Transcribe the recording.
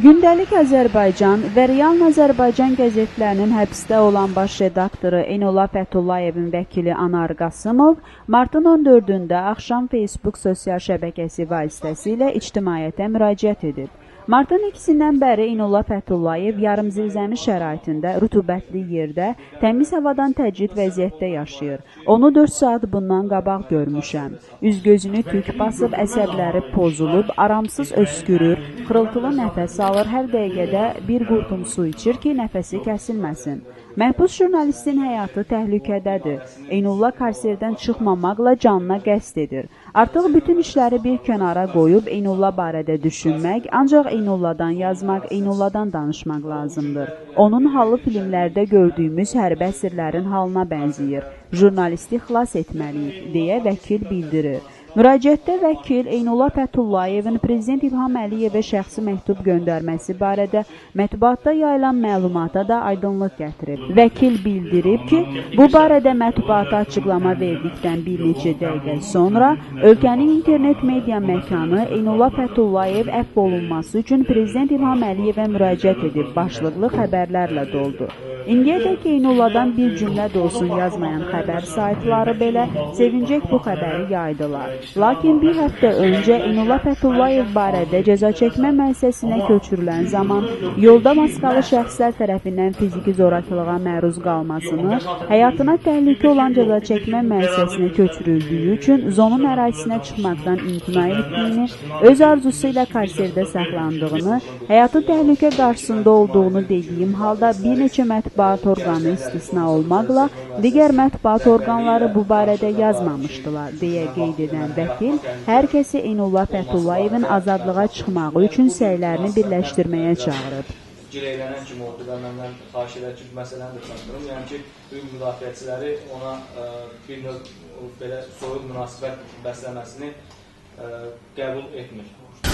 Gündəlik Azərbaycan və Real Azərbaycan qəzetlərinin həbsdə olan baş redaktoru Enola Fətullayevin vəkili Anar Qasımov martın 14-də axşam Facebook sosial şəbəkəsi vasitəsilə ictimaiyyətə müraciət edib. Martın 2-dən bəri Enola Fətullayev yarımzilzəmi şəraitində rütubətli yerdə təmiz havadan təcrid vəziyyətdə yaşayır. Onu 4 saat bundan qabaq görmüşəm. Üz-gözünü tük basıb, əsəbləri pozulub, aramsız öskürür, xırıltılı nəfəs alır, hər dəqiqədə bir qurtum su içir ki, nəfəsi kəsilməsin. Məhbus jurnalistin həyatı təhlükədədir. Eynulla karserdən çıxmamaqla canına qəsd edir. Artıq bütün işləri bir kənara qoyub Eynulla barədə düşünmək, ancaq Eynulladan yazmaq, Eynulladan danışmaq lazımdır. Onun halı filmlərdə gördüyümüz hərbi əsirlərin halına bənzəyir. Jurnalisti xilas etməliyik, deyə vəkil bildirir. Müraciətdə vəkil Eynullah Fətullayevin Prezident İlham Əliyevə şəxsi məktub göndərməsi barədə mətbuatda yayılan məlumata da aydınlıq gətirib. Vəkil bildirib ki, bu barədə mətbuata açıqlama verdikdən bir neçə dəqiqə sonra ölkənin internet media məkanı Eynullah Fətullayev əfv olunması üçün Prezident İlham Əliyevə müraciət edib başlıqlı xəbərlərlə doldu. İndiyədək Eynulladan bir cümlə də olsun yazmayan xəbər saytları belə sevincək bu xəbəri yaydılar. Lakin bir həftə öncə Inullah Fəthullayev barədə cəza çəkmə müəssisəsinə köçürülən zaman yolda maskalı şəxslər tərəfindən fiziki zorakılığa məruz qalmasını, həyatına təhlükə olan cəza çəkmə müəssisəsinə köçürüldüyü üçün zonun ərazisinə çıxmaqdan imtina etdiyini, öz arzusu ilə karserdə saxlandığını, həyatı təhlükə qarşısında olduğunu dediyim halda bir neçə mətbuat orqanı istisna olmaqla digər mətbuat orqanları bu barədə yazmamışdılar deyə qeyd edən vəkil hər kəsi Eynullah Fətullayevin azadlığa çıxmağı üçün səylərini birləşdirməyə çağırıb. gileylənən kimi oldu və məndən xahiş edir ki, məsələni də çatdırım. Yəni ki, hüquq müdafiəçiləri ona ə, bir növ belə soyuq münasibət bəsləməsini ə, qəbul etmir.